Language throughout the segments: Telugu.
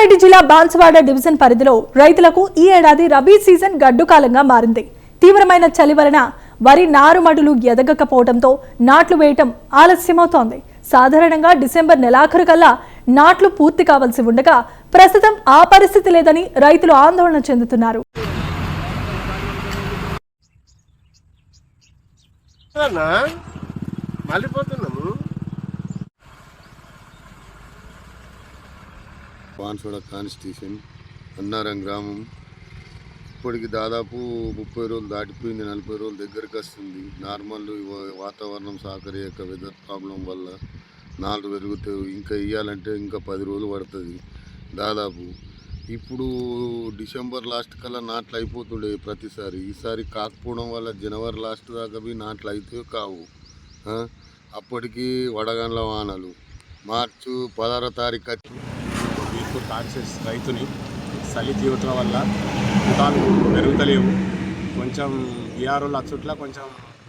రంగారెడ్డి జిల్లా బాన్సువాడ డివిజన్ పరిధిలో రైతులకు ఈ ఏడాది రబీ సీజన్ గడ్డుకాలంగా మారింది. తీవ్రమైన చలి వలన వరి నారుమడులు ఎదగకపోవడంతో నాట్లు వేయటం ఆలస్యమవుతోంది. సాధారణంగా డిసెంబర్ నెలాఖరు కల్లా నాట్లు పూర్తి కావాల్సి ఉండగా ప్రస్తుతం ఆ పరిస్థితి లేదని రైతులు ఆందోళన చెందుతున్నారు. మళ్ళీ పోతున్నాము. పాన్సోడ కాన్స్టిట్యూషన్ అన్నారం గ్రామం. ఇప్పటికి దాదాపు ముప్పై రోజులు దాటిపోయింది నలభై రోజులు దగ్గరికి వస్తుంది. నార్మల్ ఇవ- వాతావరణం సహకరియక వెదర్ ప్రాబ్లం వల్ల నాలుగు పెరుగుతాయి. ఇంకా ఇవ్వాలంటే ఇంకా పది రోజులు పడుతుంది. దాదాపు ఇప్పుడు డిసెంబర్ లాస్ట్ కల్లా నాట్లు అయిపోతుండే ప్రతిసారి. ఈసారి కాకపోవడం వల్ల జనవరి లాస్ట్ దాకా బి నాట్లు అయితే కావు అప్పటికి వడగండ్ల వానలు. మార్చు పదహారో తారీఖు వచ్చి కాన్షియస్ రైతుని చలి తీవ్రత వల్ల కుటాలు పెరుగుతలేవు. కొంచెం బీఆర్ఓల అచ్చుట్ల కొంచెం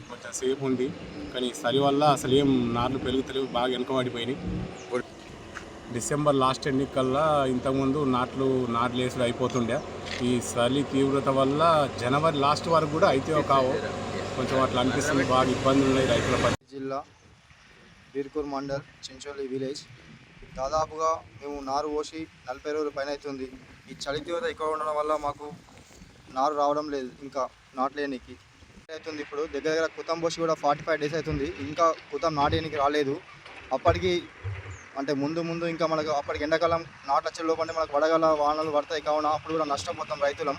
కొంచెం సేఫ్ ఉంది. కానీ చలి వల్ల అసలు ఏం నార్లు పెరుగుతలేవు బాగా వెనుకబడిపోయినాయి. డిసెంబర్ లాస్ట్ ఎన్నికల్లా ఇంతకుముందు నాట్లు నాట్లు వేసుడు అయిపోతుండే. ఈ చలి తీవ్రత వల్ల జనవరి లాస్ట్ వరకు కూడా అయితే కావు. కొంచెం అట్లా అనిపిస్తుంది బాగా ఇబ్బందులు ఉన్నాయి రైతుల పని జిల్లా బీర్కూర్ మండల్ చించోలి విలేజ్. దాదాపుగా మేము నారు పోసి నలభై రోజుల పైన అవుతుంది. ఈ చలి తీవ్రత ఎక్కువ ఉండడం వల్ల మాకు నారు రావడం లేదు ఇంకా నాటలేనికి అవుతుంది ఇప్పుడు దగ్గర దగ్గర కుతం పోసి కూడా ఫార్టీ ఫైవ్ డేస్ అవుతుంది. ఇంకా కుతం నాటేనికి రాలేదు. అప్పటికి అంటే ముందు ముందు ఇంకా మనకు అప్పటికి ఎండాకాలం నాటు వచ్చే లోపంటే మనకు వడగల వానలు పడతాయి కావున అప్పుడు కూడా నష్టపోతాం రైతులం.